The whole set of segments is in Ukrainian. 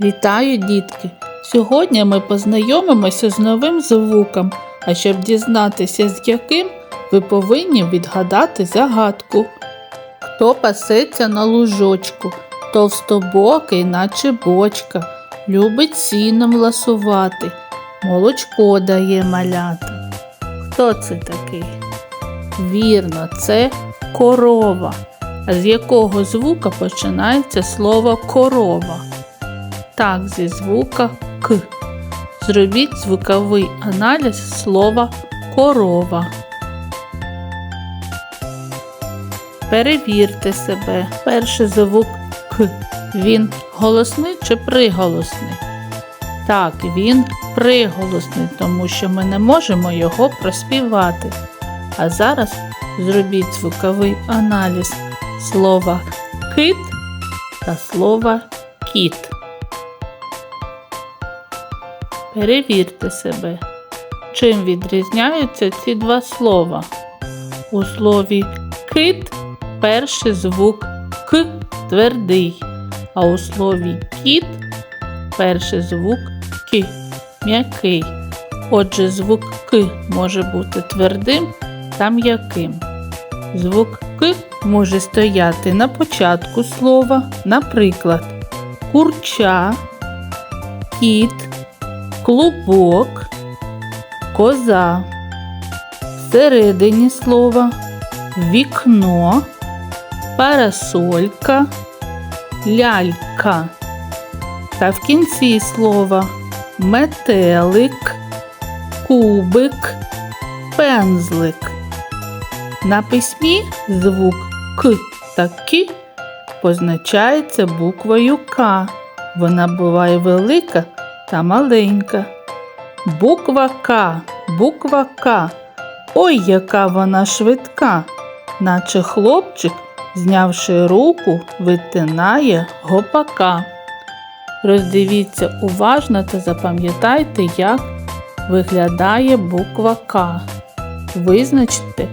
Вітаю, дітки! Сьогодні ми познайомимося з новим звуком, а щоб дізнатися з яким, ви повинні відгадати загадку. Хто пасеться на лужочку, товстобокий, наче бочка, любить сіном ласувати, молочко дає малята. Хто це такий? Вірно, це корова. А з якого звука починається слово корова? Так, зі звука К. Зробіть звуковий аналіз слова корова. Перевірте себе. Перший звук К. Він голосний чи приголосний? Так, він приголосний, тому що ми не можемо його проспівати. А зараз зробіть звуковий аналіз слова кит та слова кіт. Перевірте себе, чим відрізняються ці два слова. У слові кит перший звук К твердий, а у слові кіт перший звук К м'який. Отже, звук К може бути твердим та м'яким. Звук К може стояти на початку слова, наприклад, курча, кіт, клубок, коза. Всередині слова вікно, парасолька, лялька. Та в кінці слова метелик, кубик, пензлик. На письмі звук К та Ки позначається буквою К. Вона буває велика та маленька. Буква К, буква К. Ой, яка вона швидка, наче хлопчик, знявши руку, витинає гопака. Роздивіться уважно та запам'ятайте, як виглядає буква К. Визначте,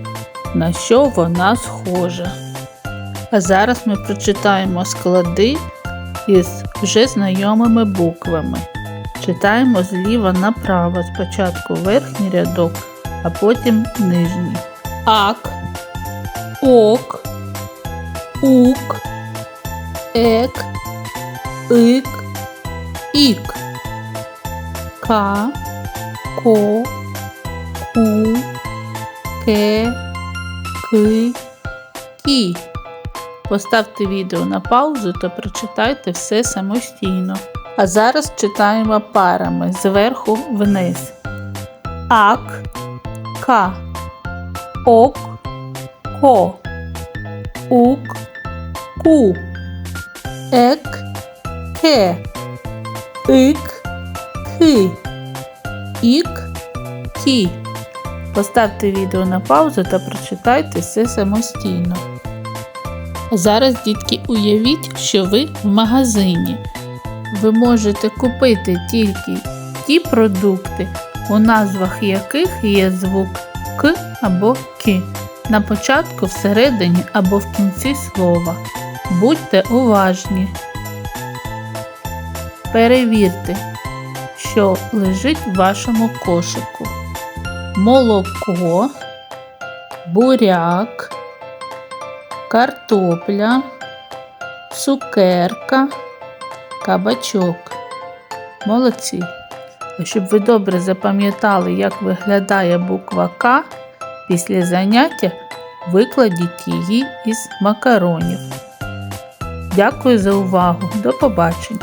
на що вона схожа. А зараз ми прочитаємо склади із вже знайомими буквами. Читаємо зліва направо, спочатку верхній рядок, а потім нижній. Ак, ок, ук, ек, ик, ік. Ка, ко, ку, ке, ки, кі. Поставте відео на паузу та прочитайте все самостійно. А зараз читаємо парами зверху вниз. Ак, ка, ок, ко, ук, ку, ек, ке, ик, ки, ік, кі. Поставте відео на паузу та прочитайте все самостійно. Зараз, дітки, уявіть, що ви в магазині. Ви можете купити тільки ті продукти, у назвах яких є звук К або Ки на початку, всередині або в кінці слова. Будьте уважні. Перевірте, що лежить в вашому кошику. Молоко, буряк, картопля, цукерка, кабачок. Молодці. Щоб ви добре запам'ятали, як виглядає буква К, після заняття викладіть її із макаронів. Дякую за увагу. До побачення!